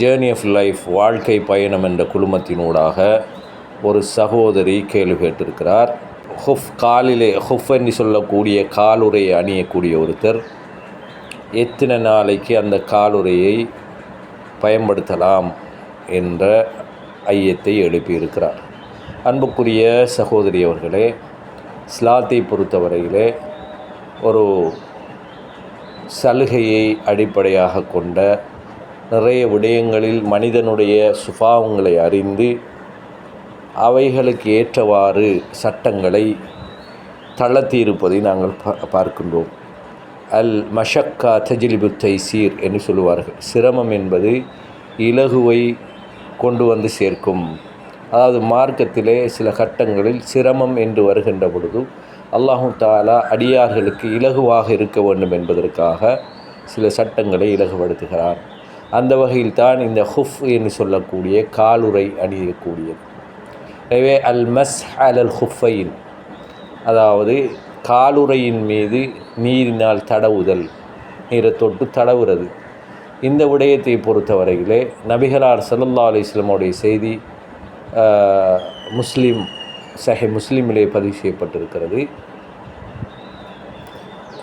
Journey of life வாழ்க்கை பயணம் என்ற குழுமத்தினூடாக ஒரு சகோதரி கேள்வி கேட்டிருக்கிறார். ஹுஃப் காலிலே ஹுஃப் என்று சொல்லக்கூடிய காலுறையை அணியக்கூடிய ஒருத்தர். எத்தனை நாளைக்கு அந்த காலுறையை பயன்படுத்தலாம் என்ற ஐயத்தை எழுப்பியிருக்கிறார். அன்புக்குரிய சகோதரி அவர்களே ஸ்லாத்தை பொறுத்தவரையிலே ஒரு சலுகையை அடிப்படையாக கொண்ட நிறைய விடயங்களில் மனிதனுடைய சுபாவங்களை அறிந்து அவைகளுக்கு ஏற்றவாறு சட்டங்களை தளர்த்தியிருப்பதை நாங்கள் பா பார்க்கின்றோம். அல் மஷக்கா தஜிலிபு தைசீர் என்று சொல்லுவார்கள். சிரமம் என்பது இலகுவை கொண்டு வந்து சேர்க்கும். அதாவது மார்க்கத்திலே சில கட்டங்களில் சிரமம் என்று வருகின்ற பொழுது அல்லாஹு தாலா அடியார்களுக்கு இலகுவாக இருக்க வேண்டும் என்பதற்காக சில சட்டங்களை இலகுபடுத்துகிறார் அந்த வகையில் தான் இந்த ஹுஃப் என்று சொல்லக்கூடிய காலுறை அணியக்கூடியது. எனவே அல் மஸ் அல் அல் ஹுஃபைன் அதாவது காலுறையின் மீது நீரினால் தடவுதல் நீரை தொட்டு தடவுறது. இந்த விடயத்தை பொறுத்தவரையிலே நபிகளார் சல்லா அலிஸ்லமுடைய செய்தி முஸ்லீம் சஹி முஸ்லீமிலே பதிவு செய்யப்பட்டிருக்கிறது.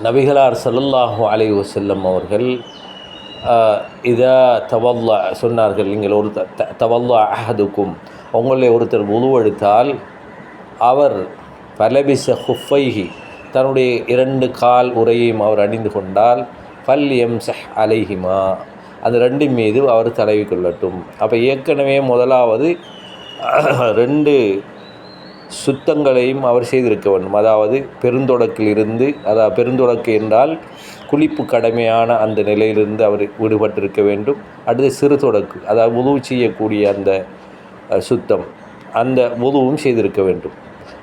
நபிகளார் சல்லல்லாஹு அலை வசல்லம் அவர்கள் இதா தவல்லா சொன்னார்கள். நீங்கள் ஒரு த தவல்லா அஹதுக்கும் உங்களை ஒருத்தர் உருவெடுத்தால் அவர் பலபிச ஹுஃபைஹி தன்னுடைய இரண்டு கால் உரையையும் அவர் அணிந்து கொண்டால் பல் எம் சஹ் அலைஹிமா அந்த ரெண்டின் மீது அவர் தடவி கொள்ளட்டும். அப்போ ஏற்கனவே முதலாவது ரெண்டு சுத்தங்களையும் அவர் செய்திருக்க வேண்டும். அதாவது பெருந்தொடக்கிலிருந்து அதாவது பெருந்தொடக்கு என்றால் குளிப்பு கடமையான அந்த நிலையிலிருந்து அவர் விடுபட்டிருக்க வேண்டும். அடுத்து சிறு தொடக்கு அதாவது உதவு செய்யக்கூடிய அந்த சுத்தம் அந்த உதவும் செய்திருக்க வேண்டும்.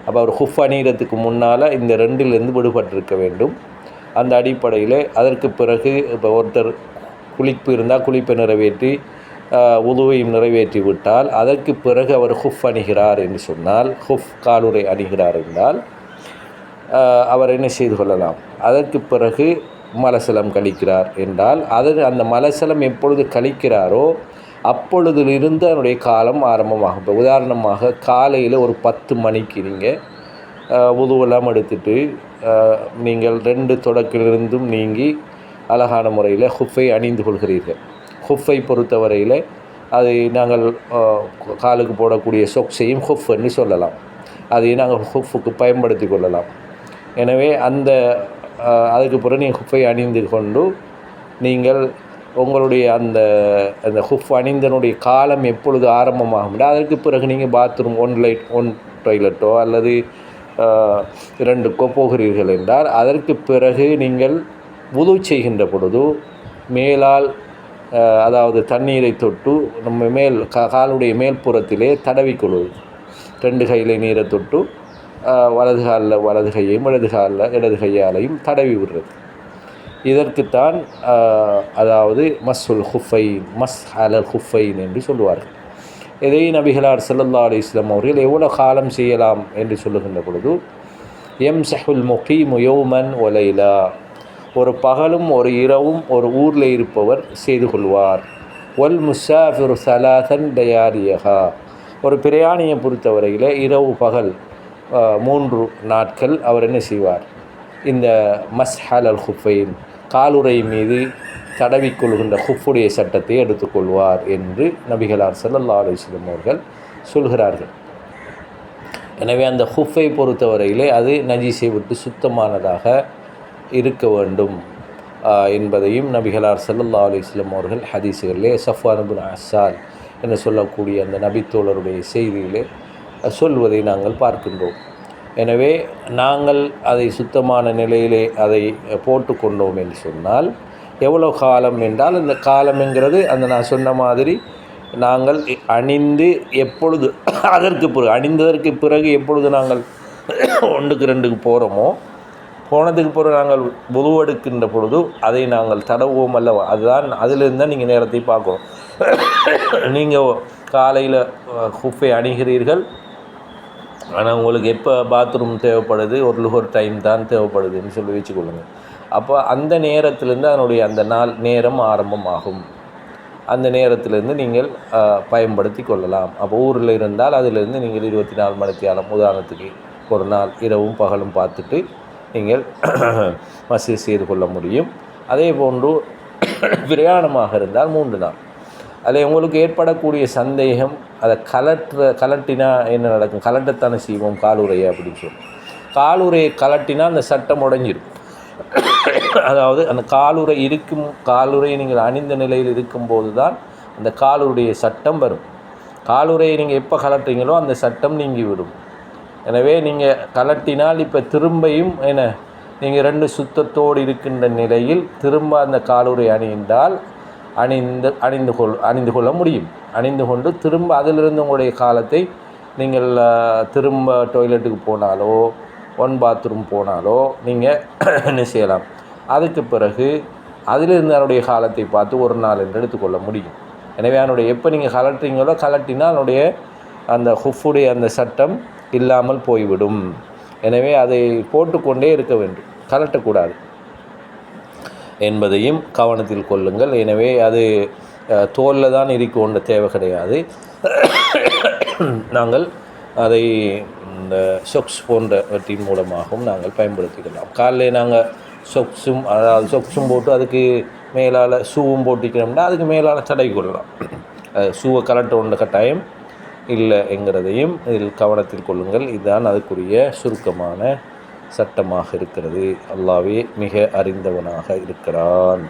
அப்போ அவர் ஹுஃப் அணிகிறதுக்கு முன்னால் இந்த ரெண்டிலிருந்து விடுபட்டிருக்க வேண்டும். அந்த அடிப்படையில் அதற்கு பிறகு இப்போ ஒருத்தர் குளிப்பு இருந்தால் குளிப்பை நிறைவேற்றி உதுவையும் நிறைவேற்றி விட்டால் அதற்கு பிறகு அவர் ஹுஃப் அணிகிறார் என்று சொன்னால் ஹுஃப் காலுரை அணிகிறார் என்றால் அவர் என்ன செய்து கொள்ளலாம்? அதற்கு பிறகு மலசலம் கழிக்கிறார் என்றால் அதன் அந்த மலசலம் எப்பொழுது கழிக்கிறாரோ அப்பொழுதிலிருந்து அதனுடைய காலம் ஆரம்பமாகும். இப்போ உதாரணமாக காலையில் ஒரு பத்து மணிக்கு நீங்கள் உதுவெல்லாம் எடுத்துட்டு நீங்கள் ரெண்டு தொடக்கிலிருந்தும் நீங்கி அழகான முறையில் ஹுஃபை அணிந்து கொள்கிறீர்கள். ஹுஃபை பொறுத்தவரையில் அதை நாங்கள் காலுக்கு போடக்கூடிய சொக்ஸையும் ஹுஃப் என்று சொல்லலாம். அதை நாங்கள் ஹுஃபுக்கு பயன்படுத்தி கொள்ளலாம். எனவே அந்த அதுக்கு பிறகு நீங்கள் ஹுஃபை அணிந்து கொண்டு நீங்கள் உங்களுடைய அந்த அந்த ஹுஃப் அணிந்தனுடைய காலம் எப்பொழுது ஆரம்பமாகும்? அதற்கு பிறகு நீங்கள் பாத்ரூம் ஒன் லைட் ஒன் டாய்லெட்டோ அல்லது இரண்டுக்கோ போகிறீர்கள் என்றால் அதற்கு பிறகு நீங்கள் உதவு செய்கின்ற பொழுது மேலால் அதாவது தண்ணீரை தொட்டு நம்ம மேல் காலுடைய மேல்புறத்திலே தடவிக்கொள்வது ரெண்டு கையில் நீரை தொட்டு வலது காலில் வலது கையையும் இடது காலில் இடது கையாலையும் தடவி விடுறது. இதற்குத்தான் அதாவது மஸ்ஸுல் ஹுஃபைன் மஸ் அலல் ஹுஃபைன் என்று சொல்லுவார்கள். இதை நபிகளார் சல்லல்லா அலி இஸ்லாம் அவர்கள் எவ்வளோ காலம் செய்யலாம் என்று சொல்லுகின்ற பொழுது எம் சஹுல் முகீம் யோமன் ஒலைலா ஒரு பகலும் ஒரு இரவும் ஒரு ஊரில் இருப்பவர் செய்து கொள்வார். ஒல் முசாஃபிர் சலாதன் டயாரியகா ஒரு பிரயாணியை பொறுத்தவரையில் இரவு பகல் மூன்று நாட்கள் அவர் என்ன செய்வார்? இந்த மஸ்ஹல் அல் ஹுஃபைன் காலுரை மீது தடவிக்கொள்கின்ற ஹுஃபுடைய சட்டத்தை எடுத்துக்கொள்வார் என்று நபிகளார் சல்லல்லா அலிஸ்லம் அவர்கள் சொல்கிறார்கள். எனவே அந்த ஹுஃபை பொறுத்தவரையிலே அது நஜீஸை விட்டு சுத்தமானதாக இருக்க வேண்டும் என்பதையும் நபிகளார் சல்லா அலிஸ்லம் அவர்கள் ஹதீஸுகளிலே சஃபானுபின் அசால் என்று சொல்லக்கூடிய அந்த நபித்தோழருடைய செய்தியிலே சொல்வதை நாங்கள் பார்க்கின்றோம். எனவே நாங்கள் அதை சுத்தமான நிலையிலே அதை போட்டுக்கொண்டோம் என்று சொன்னால் எவ்வளோ காலம் என்றால் அந்த காலம்ங்கிறது அந்த நான் சொன்ன மாதிரி நாங்கள் அணிந்து எப்பொழுது அதற்கு பிறகு அணிந்ததற்கு பிறகு எப்பொழுது நாங்கள் ஒன்றுக்கு ரெண்டுக்கு போகிறோமோ போனதுக்கு பிறகு நாங்கள் உருவெடுக்கின்ற பொழுது அதை நாங்கள் தடவுவோம் அல்லவா? அதுதான் அதிலிருந்து தான் நீங்கள் நேரத்தை பார்க்கணும். நீங்கள் காலையில் குஃபை அணிகிறீர்கள். ஆனால் உங்களுக்கு எப்போ பாத்ரூம் தேவைப்படுது? ஒரு லுகர் டைம் தான் தேவைப்படுதுன்னு சொல்லி வச்சுக்கொள்ளுங்கள் அப்போ அந்த நேரத்திலேருந்து அதனுடைய அந்த நாள் நேரம் ஆரம்பமாகும். அந்த நேரத்திலேருந்து நீங்கள் பயன்படுத்தி கொள்ளலாம். அப்போ ஊரில் இருந்தால் அதிலிருந்து நீங்கள் இருபத்தி நாலு மணித்தியாலம் உதாரணத்துக்கு ஒரு நாள் இரவும் பகலும் பார்த்துட்டு நீங்கள் மசீது செய்து கொள்ள முடியும். அதே போன்று பிரயாணமாக இருந்தால் மூன்று நாள். அதில் உங்களுக்கு ஏற்படக்கூடிய சந்தேகம் அதை கலற்ற கலட்டினா என்ன நடக்கும்? கலட்டத்தானே செய்வோம் காலுரையை அப்படின்னு சொல்லி. காலுரையை கலட்டினா அந்த சட்டம் உடைஞ்சிடும் அதாவது அந்த காலுறை இருக்கும் காலுரையை நீங்கள் அணிந்த நிலையில் இருக்கும்போது தான் அந்த காலுடைய சட்டம் வரும். காலுறையை நீங்கள் எப்போ கலட்டுறீங்களோ அந்த சட்டம் நீங்கி விடும். எனவே நீங்கள் கலட்டினால் இப்போ திரும்பியும் என்ன? நீங்கள் ரெண்டு சுத்தத்தோடு இருக்கின்ற நிலையில் திரும்ப அந்த காலுறை அணிந்தால் அணிந்து அணிந்து கொள் அணிந்து கொள்ள முடியும். அணிந்து கொண்டு திரும்ப அதிலிருந்து உங்களுடைய காலத்தை நீங்கள் திரும்ப டாய்லெட்டுக்கு போனாலோ ஒன் பாத்ரூம் போனாலோ நீங்கள் என்ன செய்யலாம்? அதுக்கு பிறகு அதிலிருந்து அதனுடைய காலத்தை பார்த்து ஒரு நாள் என்று எடுத்துக்கொள்ள முடியும். எனவே அதனுடைய எப்போ நீங்கள் கலட்டுறீங்களோ கலட்டினால் அதனுடைய அந்த ஹுஃபுடைய அந்த சட்டம் இல்லாமல் போய்விடும். எனவே அதை போட்டுக்கொண்டே இருக்க வேண்டும். கலட்டக்கூடாது. என்பதையும் கவனத்தில் கொள்ளுங்கள். எனவே அது தோலில் தான் இருக்கோன்ற தேவை கிடையாது. நாங்கள் அதை இந்த சொக்ஸ் போன்றவற்றின் மூலமாகவும் நாங்கள் பயன்படுத்திக்கலாம். காலையில் நாங்கள் சொக்ஸும் அதாவது சொக்ஸும் போட்டு அதுக்கு மேலால் ஷூவும் போட்டிக்கணும்னா அதுக்கு மேலால் தடை கொள்ளலாம். ஷூவை கலட்ட ஒன்ற கட்டாயம் இல்லை என்கிறதையும் இதில் கவனத்தில் கொள்ளுங்கள். இதுதான் அதுக்குரிய சுருக்கமான சட்டமாக இருக்கிறது. அல்லாவே மிக அறிந்தவனாக இருக்கிறான்.